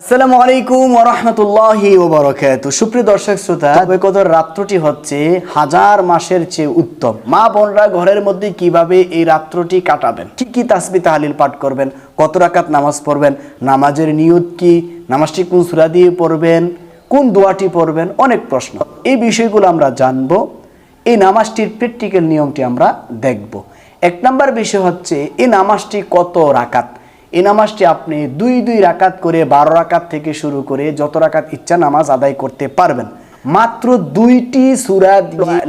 আসসালামু আলাইকুম ওবরকাত সুপ্রিয় দর্শক শ্রোতা কদর রাত্রটি হচ্ছে হাজার মাসের চেয়ে উত্তম। মা বোনরা ঘরের মধ্যে কীভাবে এই রাত্রটি কাটাবেন? কি তাসবি তাহলিল পাঠ করবেন? কত রাকাত নামাজ পড়বেন? নামাজের নিয়ত কি? নামাজটি কোন সূরা দিয়ে পড়বেন? কোন দোয়াটি পড়বেন? অনেক প্রশ্ন। এই বিষয়গুলো আমরা জানব। এই নামাজটির প্র্যাকটিক্যাল নিয়মটি আমরা দেখব। এক নম্বর বিষয় হচ্ছে, এই নামাজটি কত রাকাত? এই নামাজটি আপনি দুই দুই রাকাত করে বারো রাকাত থেকে শুরু করে যত রাকাত ইচ্ছা নামাজ আদায় করতে পারবেন। মাত্র দুইটি সুরা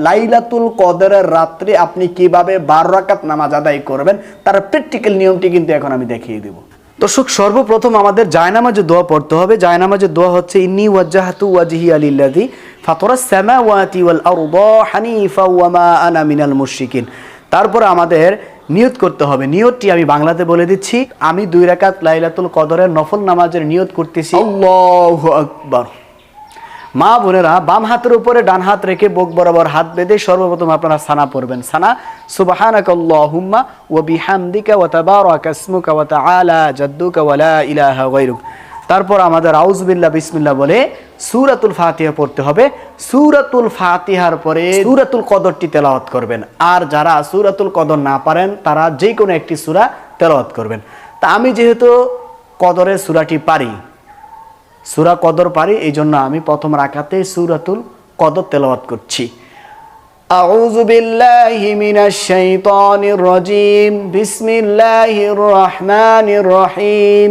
লাইলাতুল কদরের রাত্রে আপনি কীভাবে বারো রাকাত নামাজ আদায় করবেন, তার প্র্যাকটিক্যাল নিয়মটি কিন্তু এখন আমি দেখিয়ে দেব। দর্শক, সর্বপ্রথম আমাদের জায়নামাজে দোয়া পড়তে হবে। জায়নামাজে দোয়া হচ্ছে, ইন্নি ওয়াজ্জাহাতু ওয়াজহি আলিল্লাযী ফাতরাস সামাওয়াতি ওয়াল আরদা হানিফা ওয়া মা আনা মিনাল মুশরিকিন। তারপরে আমাদের নিয়ত করতে হবে। নিয়তটি আমি বাংলাতে বলে দিচ্ছি। আমি দুই রাকাত লাইলাতুল কদরের নফল নামাজের নিয়ত করতেছি। আল্লাহু আকবার। মা বোনেরা বাম হাতের উপরে ডান হাত রেখে বুক বরাবর হাত বেঁধে সর্বপ্রথম আপনারা সানা পড়বেন। সানা সুবহানাক আল্লাহুম্মা ওয়া বিহামদিকা ওয়া তাবারাকা ইসমুকা ওয়া তাআলা জাদ্দুকা ওয়া লা ইলাহা গায়রুক। তারপর আমাদের আউজবিল্লাহ বিসমিল্লাহ বলে সূরাতুল ফাতিহা পড়তে হবে সূরাতুল ফাতিহার পরে সূরাতুল কদরটি তেলাওয়াত করবেন আর যারা সূরাতুল কদর না পারেন তারা যে কোনো একটি সূরা তেলাওয়াত করবেন তা আমি যেহেতু কদরের সূরাটি পারি সুরা কদর পারি এই জন্য আমি প্রথম রাখাতে সুরাতুল কদর তেলাওয়াত করছি أعوذ بالله من الشيطان الرجيم بسم الله الرحمن الرحيم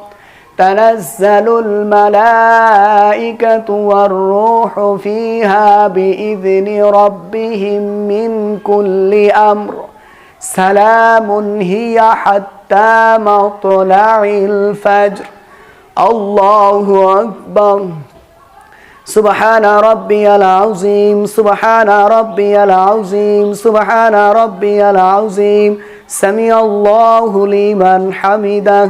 تنزل الملائكة والروح فيها بإذن ربهم من كل أمر. سلام هي حتى مطلع الفجر. الله أكبر. سبحان ربي العظيم سبحان ربي العظيم سبحان ربي العظيم. سمع الله لمن حمده.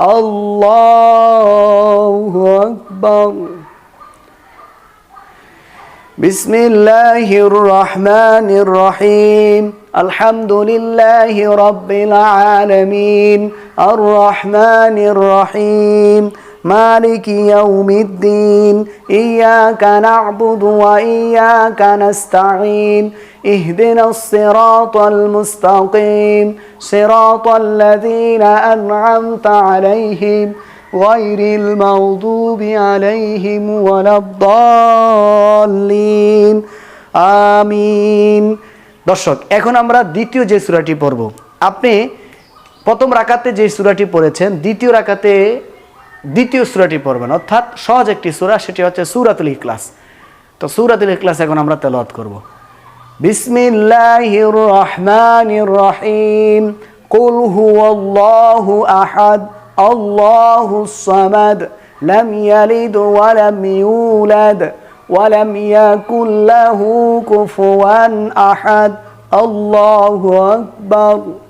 الله أكبر. بسم الله الرحمن الرحيم. الحمد لله رب العالمين. الرحمن الرحيم. مالك يوم الدين إياك نعبد وإياك نستعين اهدنا الصراط المستقيم صراط الذين أنعمت عليهم غير المغضوب عليهم ولا الضالين آمين দর্শক এখন আমরা দ্বিতীয় যে সূরাটি পড়ব আপনি প্রথম রাকাতে যে সূরাটি পড়েছেন দ্বিতীয় রাকাতে দ্বিতীয় সুরাটি পড়বেন, অর্থাৎ সহজ একটি সুরা, সেটি হচ্ছে সুরাতুল ইখলাস। তো সুরাতুল ইখলাস এখন আমরা তেলত করব। বিসমিল্লাহির রহমানির রহিম কুল হুয়াল্লাহু আহাদ আল্লাহুস সামাদ, লাম ইয়ালিদ ওয়া লাম ইউলাদ, ওয়া লাম ইয়াকুল লাহু কুফুয়ান আহাদ, আল্লাহু আকবার।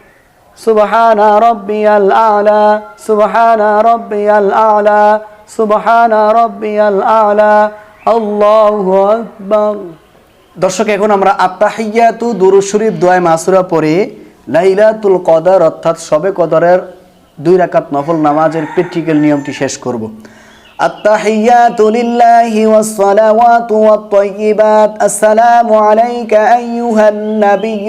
সুবহানা রাব্বিয়াল আ'লা সুবহানা রাব্বিয়াল আ'লা সুবহানা রাব্বিয়াল আ'লা আল্লাহু আকবার দর্শক এখন আমরা আত্মাহিয়াতু দুরুদ শরীফ দোয়া মাসুরা পড়ে লাইলাতুল কদর অর্থাৎ সবে কদরের দুই রাকাত নফল নামাজের প্র্যাকটিক্যাল নিয়মটি শেষ করব التحيات لله والصلوات والطيبات السلام عليك أيها النبي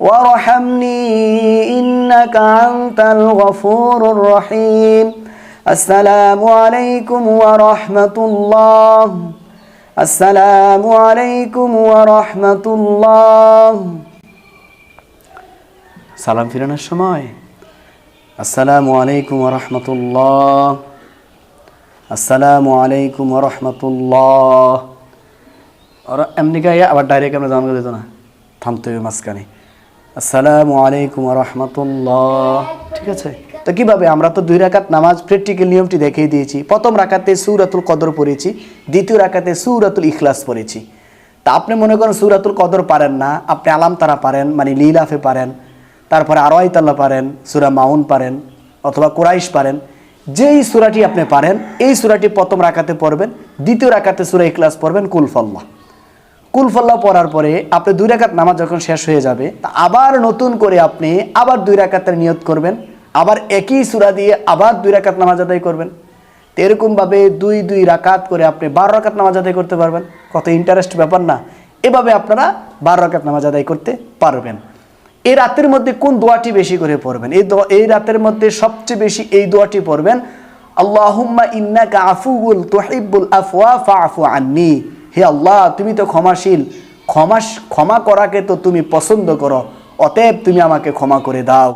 وارحمني إنك أنت الغفور الرحيم السلام عليكم ورحمة الله السلام عليكم ورحمة الله সালাম ফিরানোর সময় আসসালামু আলাইকুম রহমতুল্লাহ আসসালামু আলাইকুম রহমতুল্লাহ আর এমনি গায়ে আবার ডাইরেক্ট আমরা জানানো যেত না থামতে হবে মাঝখানে আসসালামু আলাইকুম রহমতুল্লাহ। ঠিক আছে? তো কীভাবে? আমরা তো দুই রাকাত নামাজ প্র্যাকটিক্যাল নিয়মটি দেখিয়ে দিয়েছি। প্রথম রাকাতে সুরাতুল কদর পড়েছি, দ্বিতীয় রাকাতে সুরাতুল ইখলাস পড়েছি। তা আপনি মনে করেন সুরাতুল কদর পারেন না? আপনি আলাম তারা পারেন মানে লীলাফে পারেন, তারপরে আরও আইতাল্লাহ পারেন, সুরা মাউন পারেন, অথবা কোরাইশ পারেন। যেই সুরাটি আপনি পারেন, এই সুরাটি প্রথম রাকাতে পড়বেন, দ্বিতীয় রাকাতে সুরা ইখলাস পড়বেন কুলফল্লাহ কুলফল্লাহ পড়ার পরে আপনি দুই রাকাত নামাজ যখন শেষ হয়ে যাবে, তা আবার নতুন করে আপনি আবার দুই রাকাতের নিয়ত করবেন, আবার একই সুরা দিয়ে আবার দুই রাকাত নামাজ আদায় করবেন। এরকমভাবে দুই দুই রাকাত করে আপনি বারো রাকাত নামাজ আদায় করতে পারবেন। কত ইন্টারেস্ট ব্যাপার না। এভাবে আপনারা বারো রাকাত নামাজ আদায় করতে পারবেন। এই রাতের মধ্যে কোন দোয়াটি বেশি করে পড়বেন? এই এই রাতের মধ্যে সবচেয়ে বেশি এই দোয়াটি পড়বেন, আল্লাহুম্মা ইন্নাকা আফুউল তুহিব্বুল আফওয়া ফাআফু আন্নি। হে আল্লাহ, তুমি তো ক্ষমাশীল। ক্ষমা ক্ষমা করাকে তো তুমি পছন্দ করো। অতএব তুমি আমাকে ক্ষমা করে দাও।